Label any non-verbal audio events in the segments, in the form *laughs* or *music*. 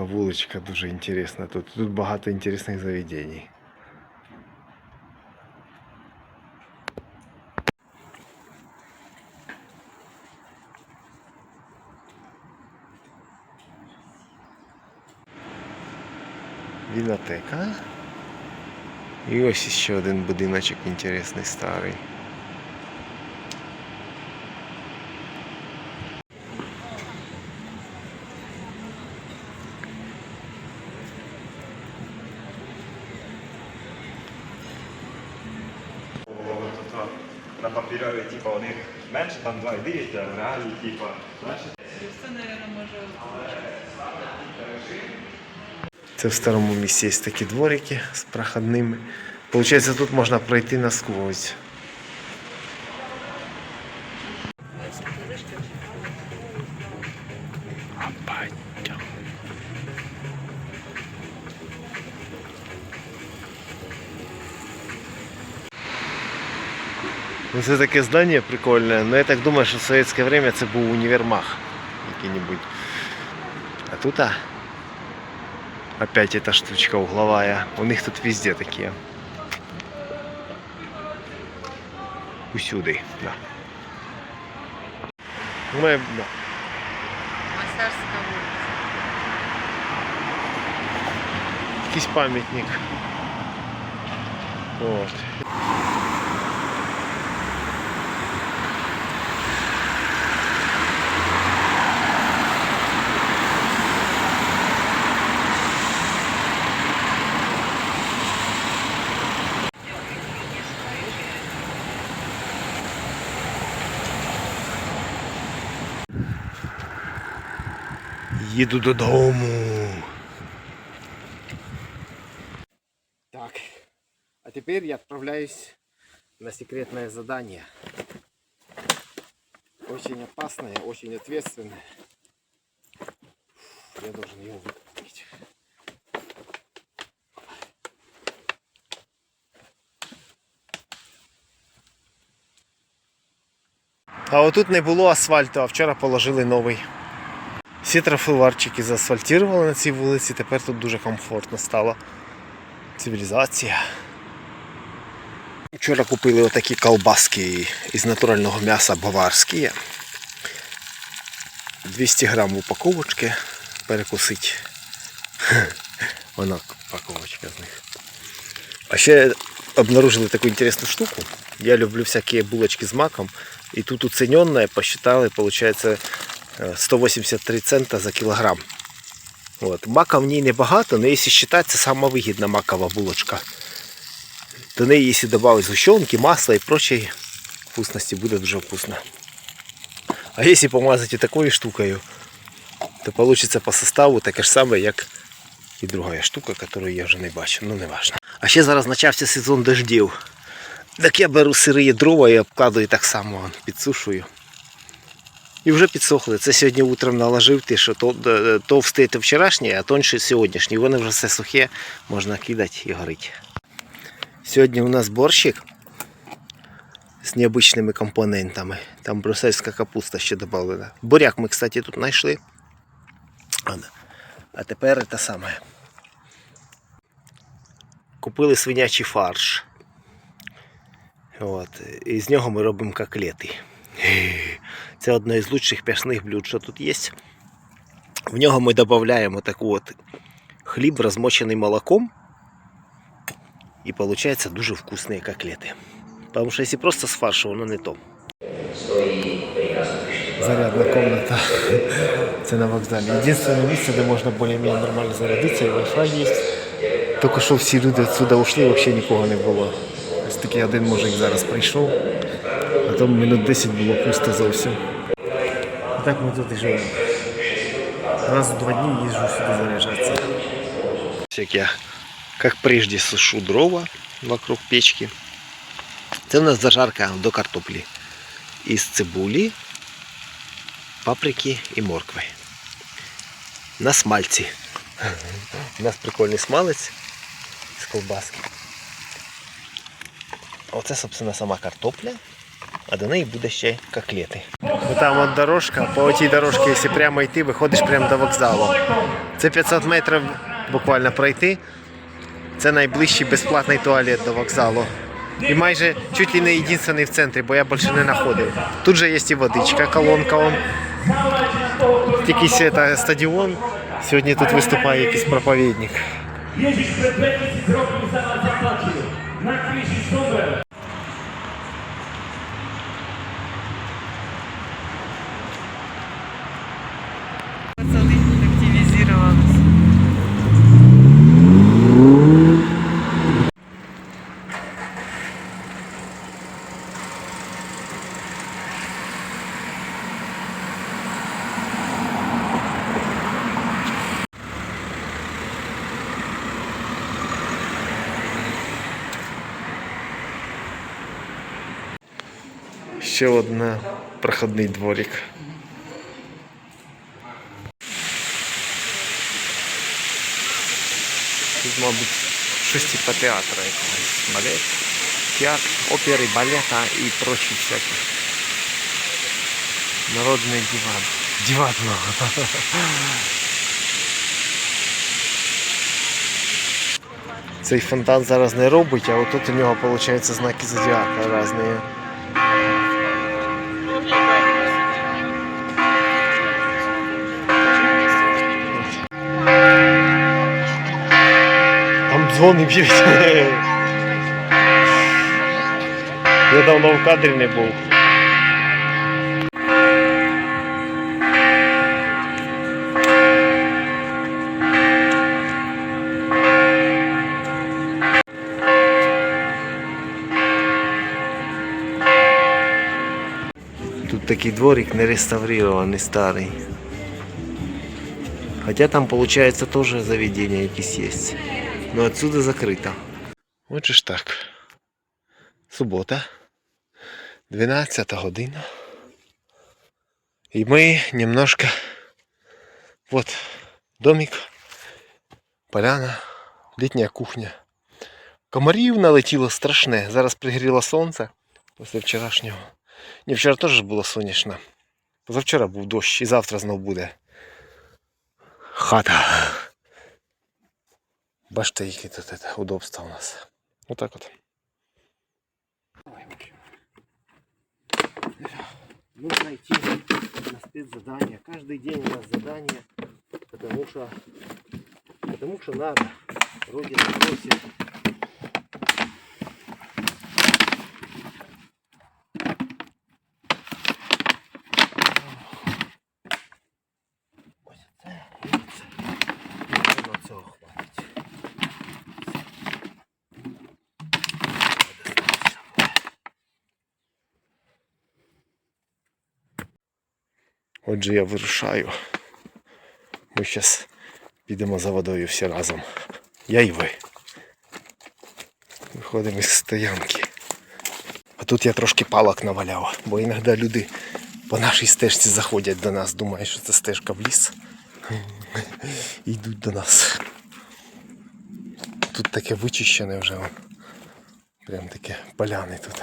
така вуличка дуже інтересна. Тут, тут багато інтересних заведень. Вінотека. І ось ще один будиночок інтересний старий. Тобто на папірові, типу, у них менше там два дивіться, в реалі, типу. Це, мабуть, може. Це в старому місці є такі дворики з проходними. Получається, тут можна пройти насквозь. Ну, це таке здання прикольне, але я так думаю, що в совєтське время це був універмаг який-небудь. А тут а, опять эта штучка угловая. У них тут везде такие. Усюди, да. Ми, да. Мастерська вулиця. Якийсь пам'ятник. От. Їду додому. Так. А теперь я отправляюсь на секретное задание. Очень опасное, очень ответственное. Я должен его выполнить. А отут не було асфальту, а вчора положили новий. Всі трафоварчики заасфальтували на цій вулиці, тепер тут дуже комфортно стало. Цивілізація. Вчора купили отакі колбаски із натурального м'яса баварські. 200 грам упаковочки перекусить. *laughs* Вона упаковочка з них. А ще обнаружили таку інтересну штуку. Я люблю всякі булочки з маком. І тут уцененное посчитали, е, 183 цента за кілограм. От. Мака в ній небагато, але якщо считати, це сама вигідна макова булочка. До неї, якщо додати згущенки, масло і прочі вкусності, буде дуже вкусно. А якщо помазати такою штукою, то вийде по составу таке ж саме, як і друга штука, яку я вже не бачу. Ну не важно. А ще зараз почався сезон дождів. Так я беру сирі дрова і обкладую так само, підсушую. І вже підсохли. Це сьогодні утром наложив ти, що е, товстий то вчорашній, а тонший сьогоднішній. Вони вже все сухе, можна кидати і горити. Сьогодні у нас борщик з необычними компонентами. Там брюссельська капуста ще додана. Буряк ми, кстати, тут знайшли. А. Тепер те саме. Купили свинячий фарш. От. І з нього ми робимо коклети. Це одне із лучших п'ясних блюд, що тут є. В нього ми додаємо таку от хліб, розмочений молоком. І виходить дуже вкусні коклети. Тому що якщо просто з фаршу, воно не то. Зарядна комната. Це на вокзалі. Єдине місце, де можна більш-менш нормально зарядитися, і Wi-Fi є. Тільки що всі люди відсюди ушли, взагалі нікого не було. Ось такий один мужик зараз прийшов, там минут 10 було пусто зовсім. І так ми тут і живемо. Раз в два дні їжджу сюди заряджатися. Як я, як прежде, сушу дрова вокруг печки. Це у нас зажарка до картоплі. Із цибулі, паприки і моркви. На смальці. У нас прикольний смалець з колбаски. Оце, собственно, сама картопля. А до неї буде ще коклети. Там от дорожка, по цій дорожці, якщо прямо йти, виходиш прямо до вокзалу. Це 500 метрів буквально пройти. Це найближчий безплатний туалет до вокзалу. І майже чуть ли не єдиний в центрі, бо я більше не знаходив. Тут же є і водичка, колонка. Он. Якийсь це, стадіон. Сьогодні тут виступає якийсь проповідник. Ще одна проходний дворик. Тут, мабуть, щось типа театра якогось. Балет, театр, опери, балета і прочі всякі. Народний диван. Диван. Цей фонтан зараз не робить, а отут у нього виходить знаки зодіака різні. Дзвони б'ють. Я давно в кадрі не був. Тут такий дворик не реставрированный, старый. Хотя там получается тоже заведение якісь есть. Но отсюда закрыто. Вот же ж так. Субота. 12 година. И мы немножко... Вот домик, поляна, літня кухня. Комарів налетіло страшне. Зараз пригріло сонце після вчорашнього. Ні, вчора теж було сонячно. Позавчора був дощ і завтра знов буде. Хата. Бачите, які тут это, удобства у нас. Вот так вот. Нужно идти на спецзадание. Каждый день у нас задание, потому что, потому что надо. Родина просит. Отже, я вирушаю. Ми зараз підемо за водою всі разом. Я і ви. Виходимо із стоянки. А тут я трошки палок наваляв, бо іноді люди по нашій стежці заходять до нас, думають, що це стежка в ліс. *laughs* І йдуть до нас. Тут таке вичищене вже. Прям таке поляни тут.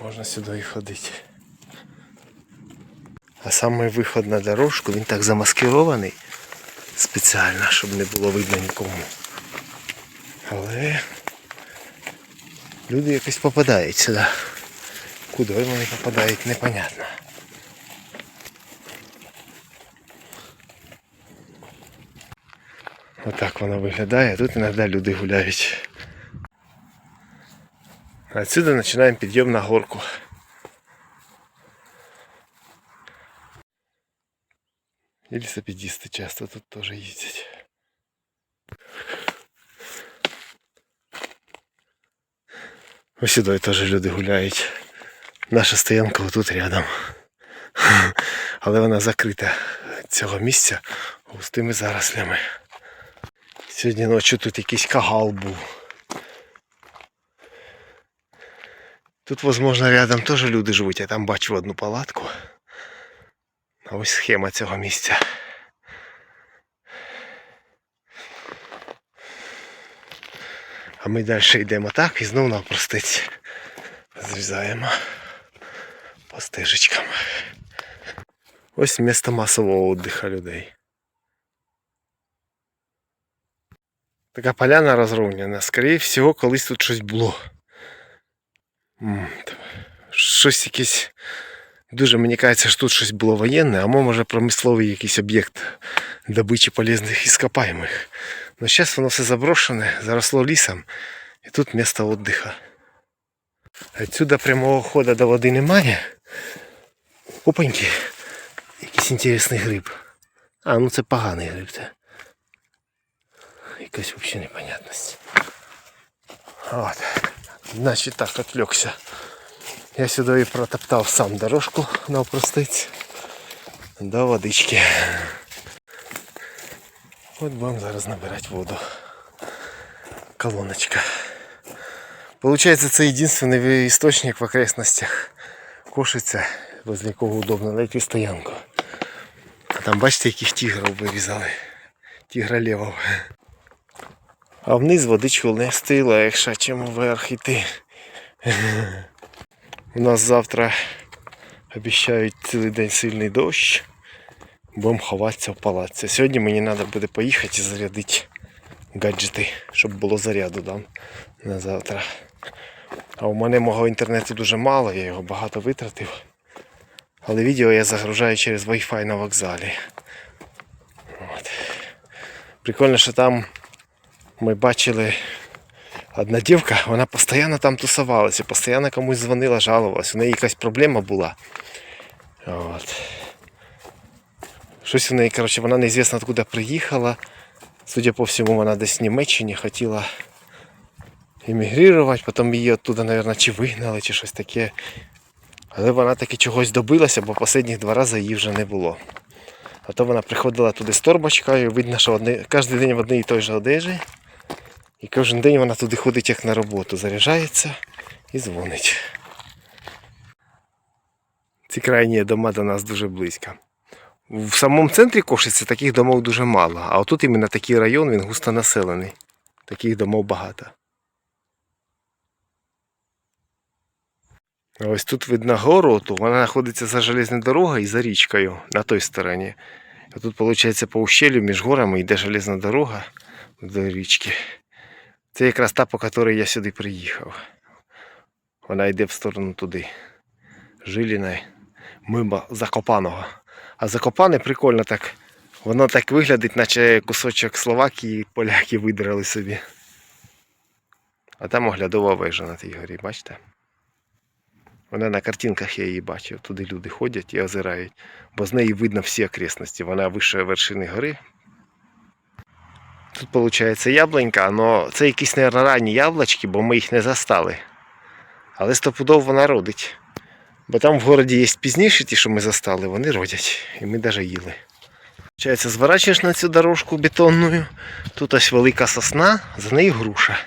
Можна сюди і ходити. А саме виход на дорожку, він так замаскирований спеціально, щоб не було видно нікому. Але люди якось попадають сюди. Куди вони попадають, непонятно. Отак воно виглядає. Тут іноді люди гуляють. Отсюда починаємо підйом на горку. Велосипедисты часто тут тоже ездят. Ось сюди теж люди гуляють. Наша стоянка отут рядом. *laughs* Але вона закрита цього місця густими зарослями. Сьогодні ночі тут якийсь кагал був. Тут, возможно, рядом теж люди живуть. Я там бачу одну палатку. Ось схема цього місця. А ми далі йдемо так і знову навпростець. зрізаємо по стежечкам. Ось місто масового віддиху людей. Така поляна розровняна. Скоріше всього, колись тут щось було. Щось якесь. Дуже мені кажеться, що тут щось було воєнне, а може промисловий якийсь об'єкт добичі полезних іскопаємих. Но зараз воно все заброшене, заросло лісом, і тут місто віддиха. Отсюда прямого ходу до води немає. Опаньки. Якийсь інтересний гриб. А, ну це поганий гриб. Це. Якась взагалі непонятність. От. Значить так, отвлекся. Я сюди і протоптав сам дорожку навпростиць до водички. От будемо зараз набирати воду. Колоночка. Получается, це єдиний істочник в окрестностях Кошиця, возле якого удобно знайти стоянку. А там бачите, яких тігрів вирізали. Тігра левого. А вниз водичку не стила, якщо чим вверх іти. У нас завтра обіцяють цілий день сильний дощ. Будемо ховатися в палаці. Сьогодні мені треба буде поїхати і зарядити гаджети, щоб було заряду да, на завтра. А у мене мого інтернету дуже мало, я його багато витратив. Але відео я загружаю через Wi-Fi на вокзалі. От. Прикольно, що там ми бачили одна дівка, вона постійно там тусувалася, постійно комусь дзвонила, жалувалась. У неї якась проблема була. От. Щось у неї, коротше, вона неізвісно откуда приїхала. Судя по всьому, вона десь в Німеччині хотіла емігрувати, потім її оттуда, мабуть, чи вигнали, чи щось таке. Але вона таки чогось добилася, бо останні два рази її вже не було. А то вона приходила туди з торбочкою, видно, що кожен день в одній і той же одежі. І кожен день вона туди ходить як на роботу, заряджається і дзвонить. Ці крайні дома до нас дуже близько. В самому центрі Кошиці таких домов дуже мало, а отут іменно такий район, він густо населений. Таких домов багато. Ось тут видно гору, то вона знаходиться за железною дорогою і за річкою на той стороні. А тут, виходить, по ущелью між горами йде железна дорога до річки. Це якраз та, по якій я сюди приїхав. Вона йде в сторону туди. Жиліна, мимо Закопаного. А Закопане прикольно так. Воно так виглядить, наче кусочок Словакії поляки видрали собі. А там оглядова вежа на тій горі, бачите? Вона на картинках я її бачив. Туди люди ходять і озирають, бо з неї видно всі окресності. Вона вище вершини гори. Тут виходить яблунька, але це якісь, мабуть, ранні яблучки, бо ми їх не застали. Але стопудово вона родить. Бо там в городі є пізніші ті, що ми застали, вони родять. І ми навіть їли. Получається, зворачуєш на цю дорожку бетонну, тут ось велика сосна, за нею груша.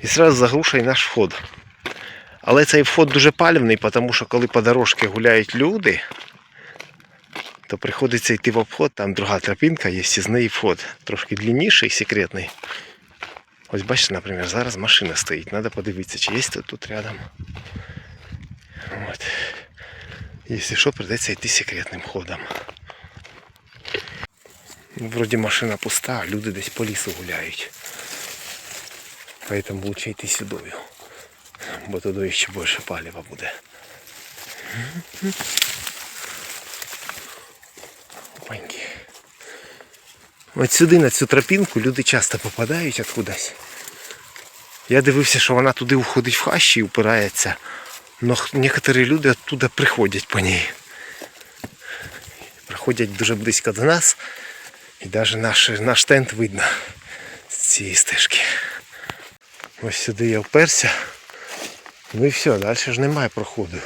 І одразу за грушею наш вход. Але цей вход дуже палівний, тому що коли по дорожці гуляють люди, то приходиться йти в обход, там друга тропінка є, неї вход. Трошки длинніший, секретний. Ось бачите, наприклад, зараз машина стоїть. Треба подивитися, чи є тут, тут рядом. От. Якщо що, придеться йти секретним ходом. Вроді машина пуста, а люди десь по лісу гуляють. Поэтому лучше йти сюдою. Бо туди ще більше палива буде. Опаньки. От сюди на цю тропінку люди часто попадають откудись. Я дивився, що вона туди уходить в хащі і упирається. Но некоторі люди оттуда приходять по ній. Приходять дуже близько до нас. І навіть наш, наш тент видно з цієї стежки. Ось сюди я вперся. Ну і все, далі ж немає проходу.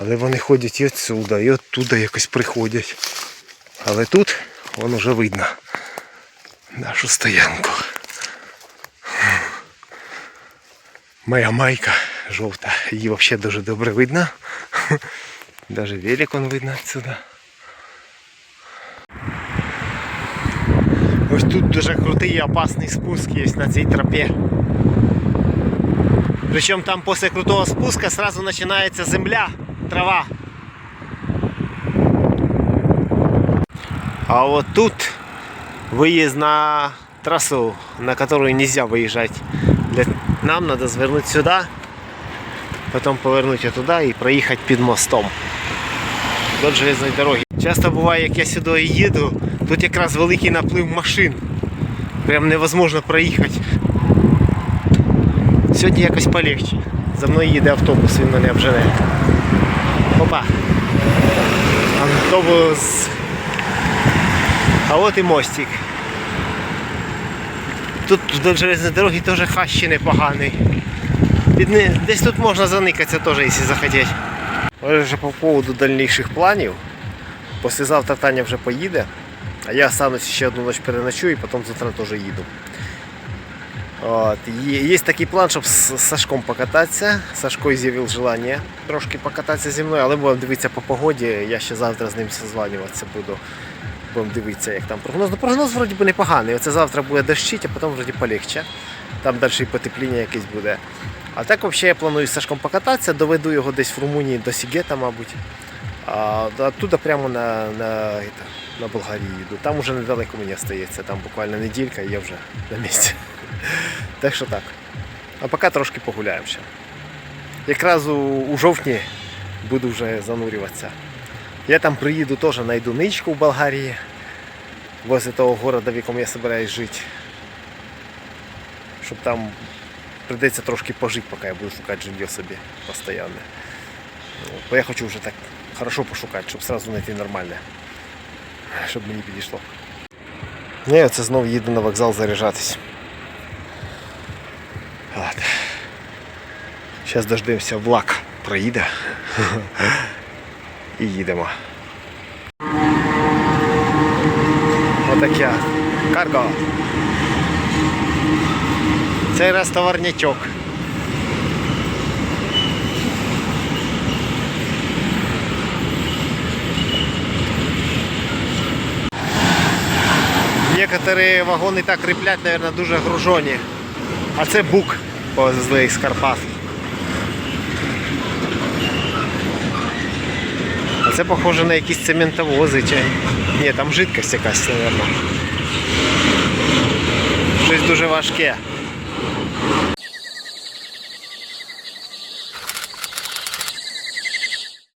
Але вони ходять і отсюда, і оттуда якось приходять. Але тут воно вже видно нашу стоянку. Моя майка жовта, її взагалі дуже добре видно. Даже велик он видно отсюда. Ось тут дуже крутий і опасний спуск є на цій тропі. Причем там после крутого спуска сразу начинается земля, трава. А вот тут выезд на трассу, на которую нельзя выезжать. Для- Нам надо свернуть сюда, потом повернуть туда і проїхати під мостом до железної дороги. Часто буває, як я сюди їду, тут якраз великий наплив машин. Прям невозможно проїхати. Сьогодні якось полегче. За мною їде автобус, він мене обжене. Опа. Автобус. А от і мостик. Тут до железної дороги теж хащі непоганий. Десь тут можна заникатися теж, якщо захотіти. Вже по поводу дальніших планів. Послезавтра Таня вже поїде, а я останусь ще одну ніч переночую і потім завтра теж їду. От. Є, такий план, щоб з Сашком покататися. Сашко з'явив желання трошки покататися зі мною, але будемо дивитися по погоді. Я ще завтра з ним созванюватися буду. Будемо дивитися, як там прогноз. Ну, прогноз вроді би непоганий. Оце завтра буде дощить, а потім вроді полегче. Там далі і потепління якесь буде. А так взагалі я планую з Сашком покататися, доведу його десь в Румунії до Сігета, мабуть. А оттуда прямо на, на, это, на Болгарію їду. Там уже недалеко мені стається, там буквально неділька і я вже на місці. *laughs* Так що так. А поки трошки погуляємо ще. Якраз у, у жовтні буду вже занурюватися. Я там приїду теж знайду ничку в Болгарії, возле того города, в якому я збираюсь жити. Щоб там прийдеться трошки пожити, поки я буду шукати жилье собі постійно. Ну, Бо я хочу вже так хорошо пошукати, щоб сразу знайти нормальне. Щоб мені підійшло. Ні, це знов їду на вокзал заряджатись. Ладно. Зараз дождемося влак проїде. *laughs* І їдемо. Отаке. Карго. Цей раз товарнячок. Некоторі вагони так ріплять, мабуть, дуже гружені. А це бук повезли з Карпат. А це похоже на якісь цементовози чи. Ні, там жидкость якась, мабуть. Щось дуже важке.